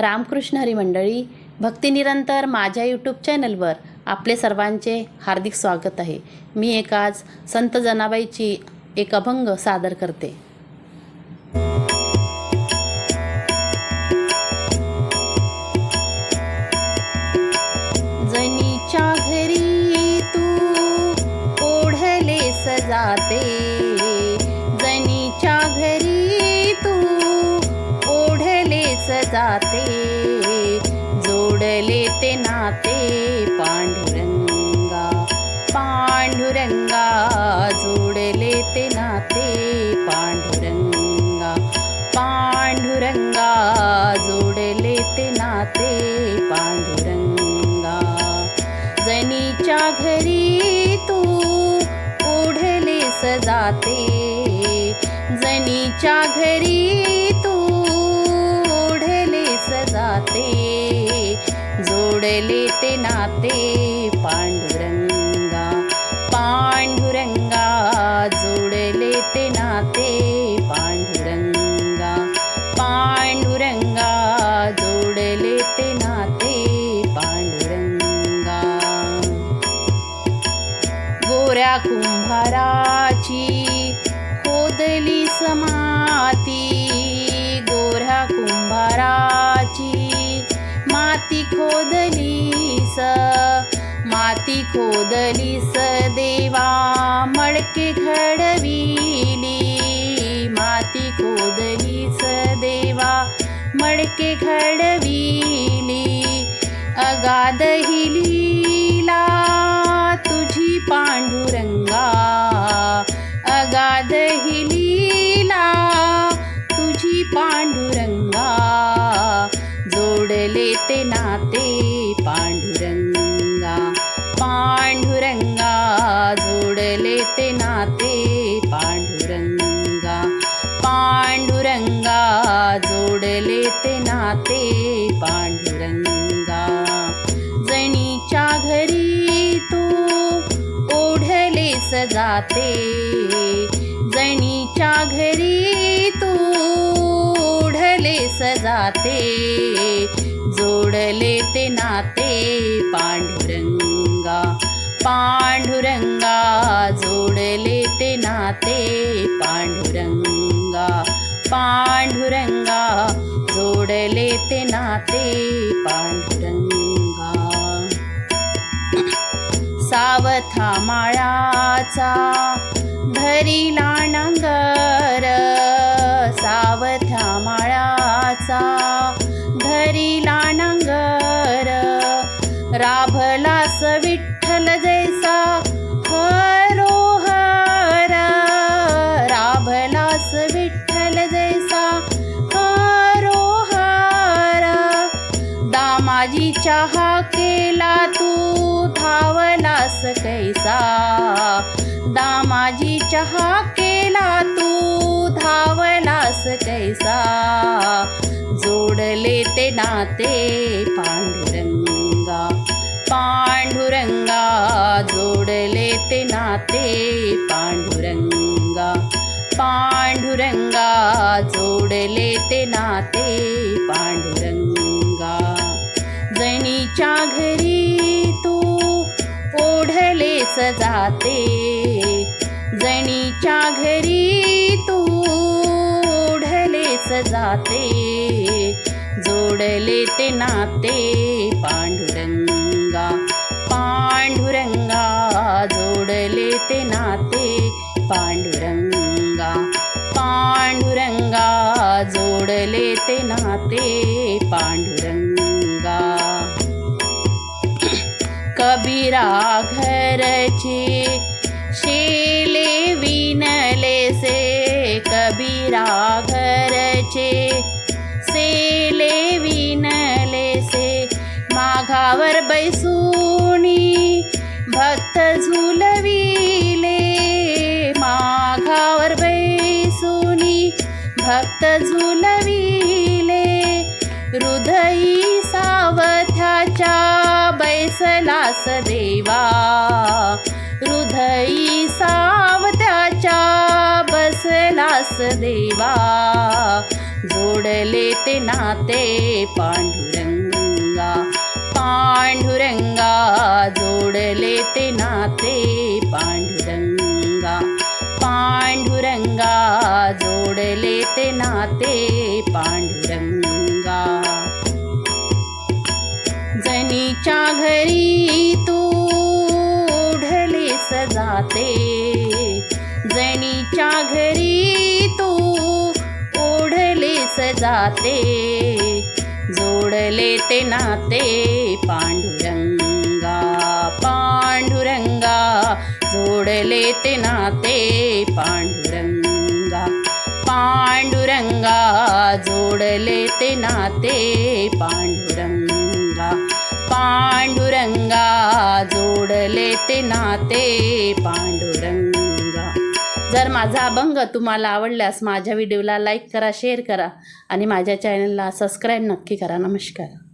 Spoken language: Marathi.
रामकृष्ण हरी मंडळी भक्तिनिरंतर माझ्या यूट्यूब चॅनलवर आपले सर्वांचे हार्दिक स्वागत आहे. मी एक आज संत जनाबाईची एक अभंग सादर करते. जनीच्या घरी तू ओढले सजाते जाते. जोडले ते नाते पांडुरंगा पांडुरंगा. जोडले ते नाते पांडुरंगा पांडुरंगा. जोडले ते नाते पांडुरंगा. जनीच्या घरी तू ओढले सजाते जनीच्या घरी येते नाते पांडुरंगा पांडुरंगा जोडले ते नाते पांडुरंगा. गोऱ्या कुंभाराची खोदली समाती गोऱ्या कुंभाराची माती खोदली माती खोदली सदेवा मडके घडविली माती खोदली सदेवा मडके घडविली अगाध ही तुझी पांडुरंगा. अगाध तुझी पांडुरंगा. जोडले ते नाते ते नाते पांडुरंगा पांडुरंगा जोडले ते नाते पांडुरंगा. जणीच्या घरी तू ओढले सजाते जणीच्या घरी तू ओढले सजाते जोडले ते नाते पांडुरंगा पांडुरंगा जोडले ते नाते पांडुरंगा पांडुरंगा. जोडले ते नाते पांडुरंगा. सावथा माळाचा धरिला नंग हा केला तू धावलास कैसा? दामाजी चहा केला तू धावलास कैसा? जोडले ते नाते पांडुरंगा पांडुरंगा जोडले ते नाते पांडुरंगा पांडुरंगा जोडले ते नाते पांडुरंगा. जणीच्या घरी तू ओढलेस जाते. जणीच्या घरी तू ओढलेस जाते. जोडले ते नाते पांडुरंगा पांडुरंगा. जोडले ते नाते पांडुरंगा पांडुरंगा. जोडले ते नाते घरची शेले विनले से कबीरा घरचे सेले विनले से माघावर बैसूनी भक्त झुलविले माघावर बैसूनी भक्त झुलविले हृदयी बैसलास देवा. हृदयी सावत्याच्या बसलास देवा. जोडले ते नाते पांडुरंगा. पांडुरंगा जोडले ते नाते पांडुरंगा. पांडुरंगा जोडले ते नाते च्या घरी तू ढले सजाते. जनीच्या घरी तू ओढले सजाते. जोडले ते नाते पांडुरंगा पांडुरंगा. जोडले ते नाते पांडुरंगा पांडुरंगा. जोडले ते नाते पांडुरंगा. पांडुरंगा जोडले ते नाते पांडुरंगा. जर माझा अभंग तुम्हाला आवडल्यास माझ्या व्हिडिओला लाईक करा शेअर करा आणि माझ्या चॅनलला सबस्क्राईब नक्की करा. नमस्कार.